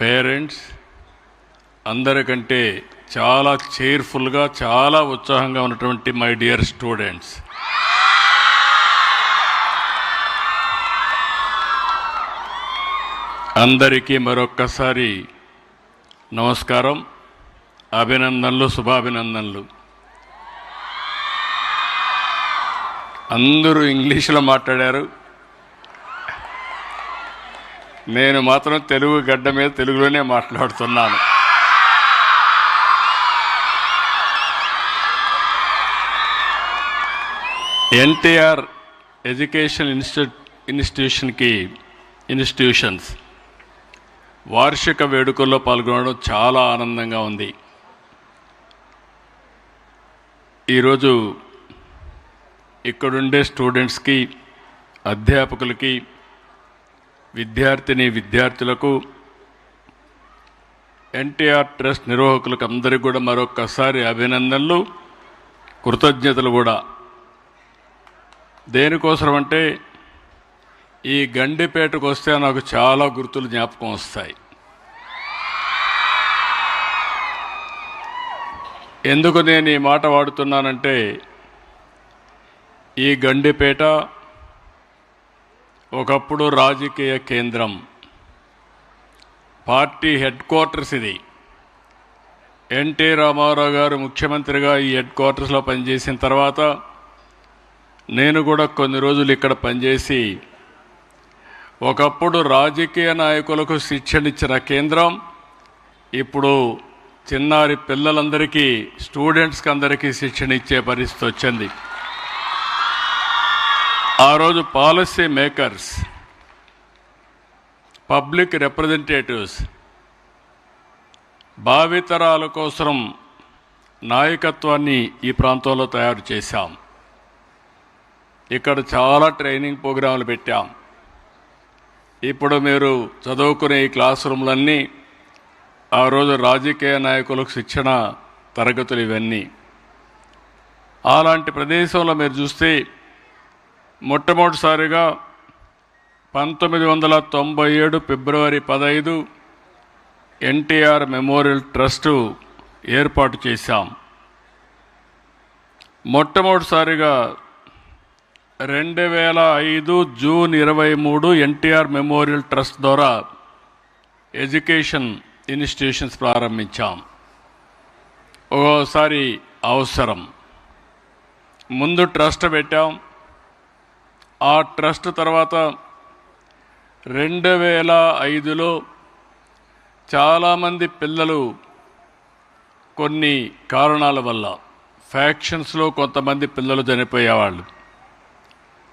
Parents అందరికంటే చాలా చేర్ఫుల్గా చాలా ఉత్సాహంగా ఉన్నటువంటి మై డియర్ స్టూడెంట్స్ అందరికీ మరొక్కసారి నమస్కారం అభినందనలు శుభాభినందనలు. అందరూ ఇంగ్లీష్లో మాట్లాడారు. నేను మాత్రం తెలుగు గడ్డ మీద తెలుగులోనే మాట్లాడుతున్నాను. ఎన్టీఆర్ ఎడ్యుకేషన్ ఇన్స్టిట్యూట్ ఇన్స్టిట్యూషన్కి ఇన్స్టిట్యూషన్స్. వార్షిక వేడుకల్లో పాల్గొనడం చాలా ఆనందంగా ఉంది. ఈరోజు ఇక్కడుండే స్టూడెంట్స్కి అధ్యాపకులకి విద్యార్థిని విద్యార్థులకు ఎన్టీఆర్ ట్రస్ట్ నిర్వాహకులకు అందరికీ కూడా మరొకసారి అభినందనలు కృతజ్ఞతలు కూడా. దేనికోసం అంటే ఈ గండిపేటకు వస్తే నాకు చాలా గుర్తులు జ్ఞాపకం వస్తాయి. ఎందుకు నేను ఈ మాట వాడుతున్నానంటే ఈ గండిపేట ఒకప్పుడు రాజకీయ కేంద్రం. పార్టీ హెడ్ క్వార్టర్స్ ఇది. ఎన్టీ రామారావు గారు ముఖ్యమంత్రిగా ఈ హెడ్ క్వార్టర్స్లో పనిచేసిన తర్వాత నేను కూడా కొన్ని రోజులు ఇక్కడ పనిచేసి ఒకప్పుడు రాజకీయ నాయకులకు శిక్షణ ఇచ్చిన కేంద్రం ఇప్పుడు చిన్నారి పిల్లలందరికీ స్టూడెంట్స్కి అందరికీ శిక్షణ ఇచ్చే పరిస్థితి వచ్చింది. ఆ రోజు పాలసీ మేకర్స్ పబ్లిక్ రిప్రజెంటేటివ్స్ భావితరాల కోసం నాయకత్వాన్ని ఈ ప్రాంతంలో తయారు చేశాం. ఇక్కడ చాలా ట్రైనింగ్ ప్రోగ్రాంలు పెట్టాం. ఇప్పుడు మీరు చదువుకునే ఈ క్లాస్ రూమ్లన్నీ ఆ రోజు రాజకీయ నాయకులకు శిక్షణ తరగతులు ఇవన్నీ. అలాంటి ప్రదేశంలో మీరు చూస్తే మొట్టమొదటిసారిగా పంతొమ్మిది వందల తొంభై ఏడు ఫిబ్రవరి పదహైదు ఎన్టీఆర్ మెమోరియల్ ట్రస్టు ఏర్పాటు చేశాం. మొట్టమొదటిసారిగా రెండు వేల ఐదు జూన్ ఇరవై మూడు ఎన్టీఆర్ మెమోరియల్ ట్రస్ట్ ద్వారా ఎడ్యుకేషన్ ఇన్స్టిట్యూషన్స్ ప్రారంభించాం. ఒక్కోసారి అవసరం. ముందు ట్రస్ట్ పెట్టాం. ఆ ట్రస్ట్ తర్వాత రెండు వేల ఐదులో చాలామంది పిల్లలు కొన్ని కారణాల వల్ల ఫ్యాక్షన్స్లో కొంతమంది పిల్లలు చనిపోయేవాళ్ళు.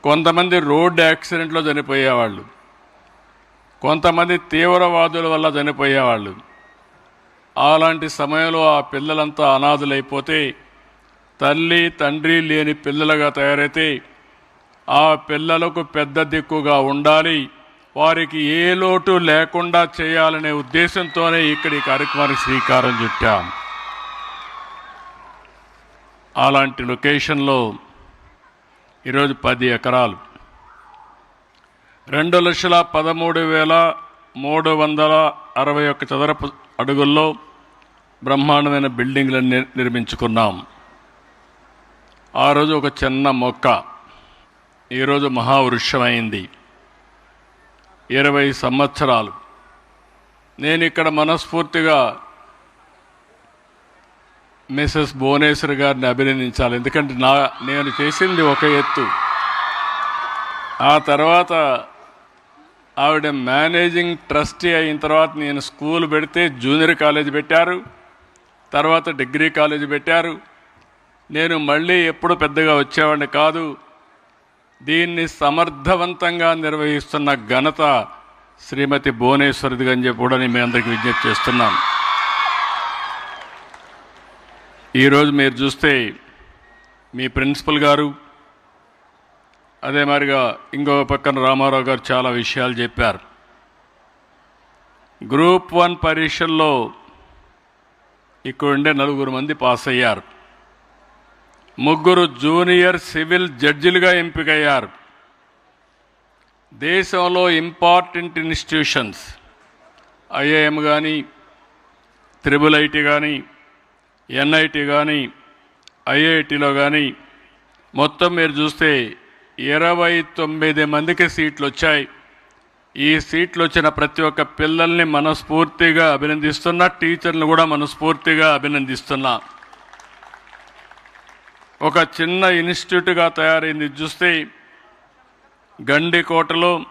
కొంతమంది రోడ్ యాక్సిడెంట్లో చనిపోయేవాళ్ళు. కొంతమంది తీవ్రవాదుల వల్ల చనిపోయేవాళ్ళు. అలాంటి సమయంలో ఆ పిల్లలంతా అనాథులైపోతే తల్లి తండ్రి లేని పిల్లలుగా తయారైతే ఆ పిల్లలకు పెద్ద దిక్కుగా ఉండాలి. వారికి ఏ లోటు లేకుండా చేయాలనే ఉద్దేశంతోనే ఇక్కడ ఈ కార్యక్రమానికి శ్రీకారం చుట్టాం. అలాంటి లొకేషన్లో ఈరోజు పది ఎకరాలు. రెండు లక్షల పదమూడు వేల మూడు వందల అరవై ఒక్క చదరపు అడుగుల్లో బ్రహ్మాండమైన బిల్డింగ్లను నిర్మించుకున్నాం. ఆ రోజు ఒక చిన్న మొక్క. ఈరోజు మహావృక్షమైంది. ఇరవై సంవత్సరాలు. నేను ఇక్కడ మనస్ఫూర్తిగా మిసెస్ భువనేశ్వర్ గారిని అభినందించాలి. ఎందుకంటే నా నేను చేసింది ఒక ఎత్తు. ఆ తర్వాత ఆవిడ మేనేజింగ్ ట్రస్టీ అయిన తర్వాత నేను స్కూల్ పెడితే జూనియర్ కాలేజ్ పెట్టారు. తర్వాత డిగ్రీ కాలేజ్ పెట్టారు. నేను మళ్ళీ ఎప్పుడు పెద్దగా వచ్చేవాడిని కాదు. దీన్ని సమర్థవంతంగా నిర్వహిస్తున్న ఘనత శ్రీమతి భువనేశ్వరిది అని చెప్పి కూడా నేను మీ అందరికీ విజ్ఞప్తి చేస్తున్నాను. ఈరోజు మీరు చూస్తే మీ ప్రిన్సిపల్ గారు అదే మాదిరిగా ఇంకో పక్కన రామారావు గారు చాలా విషయాలు చెప్పారు. గ్రూప్ వన్ పరీక్షల్లో ఇక్కడ ఉండే నలుగురు మంది పాస్ అయ్యారు. ముగ్గురు జూనియర్ సివిల్ జడ్జిలుగా ఎంపికయ్యారు. దేశంలో ఇంపార్టెంట్ ఇన్స్టిట్యూషన్స్ ఐఏఎం కానీ త్రిబుల్ ఐటీ కానీ ఎన్ఐటి కానీ ఐఐటిలో కానీ మొత్తం మీరు చూస్తే ఇరవై తొమ్మిది మందికి సీట్లు వచ్చాయి ఈ సీట్లు వచ్చిన ప్రతి ఒక్క పిల్లల్ని మనస్ఫూర్తిగా అభినందిస్తున్నా టీచర్లు కూడా మనస్ఫూర్తిగా అభినందిస్తున్నా. ఒక చిన్న ఇన్స్టిట్యూట్గా తయారైంది. చూస్తే గండికోటలో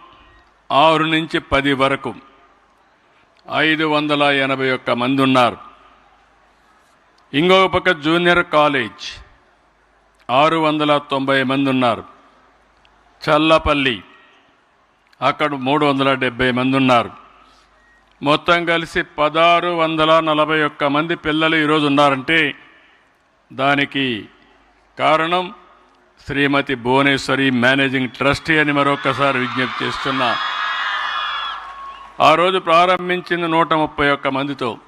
ఆరు నుంచి పది వరకు ఐదు వందల ఎనభై ఒక్క మంది ఉన్నారు. ఇంకొక పక్క జూనియర్ కాలేజ్ ఆరు వందల తొంభై మంది ఉన్నారు. చల్లపల్లి అక్కడ మూడు వందల డెబ్బై మంది ఉన్నారు. మొత్తం కలిసి పదహారు వందల నలభై ఒక్క మంది పిల్లలు ఈరోజు ఉన్నారంటే దానికి కారణం శ్రీమతి భువనేశ్వరి మేనేజింగ్ ట్రస్టీ అని మరొకసారి విజ్ఞప్తి చేస్తున్నా ఆ రోజు ప్రారంభించింది నూట ముప్పై ఒక్క మందితో.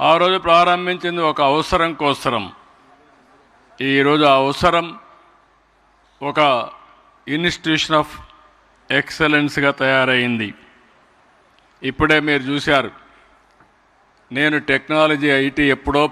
ఆ రోజు ప్రారంభించింది ఒక అవసరం కోసరం. ఈరోజు ఆ అవసరం ఒక ఇన్స్టిట్యూషన్ ఆఫ్ ఎక్సలెన్స్గా తయారైంది. ఇప్పుడే మీరు చూశారు. నేను టెక్నాలజీ ఐటీ ఎప్పుడో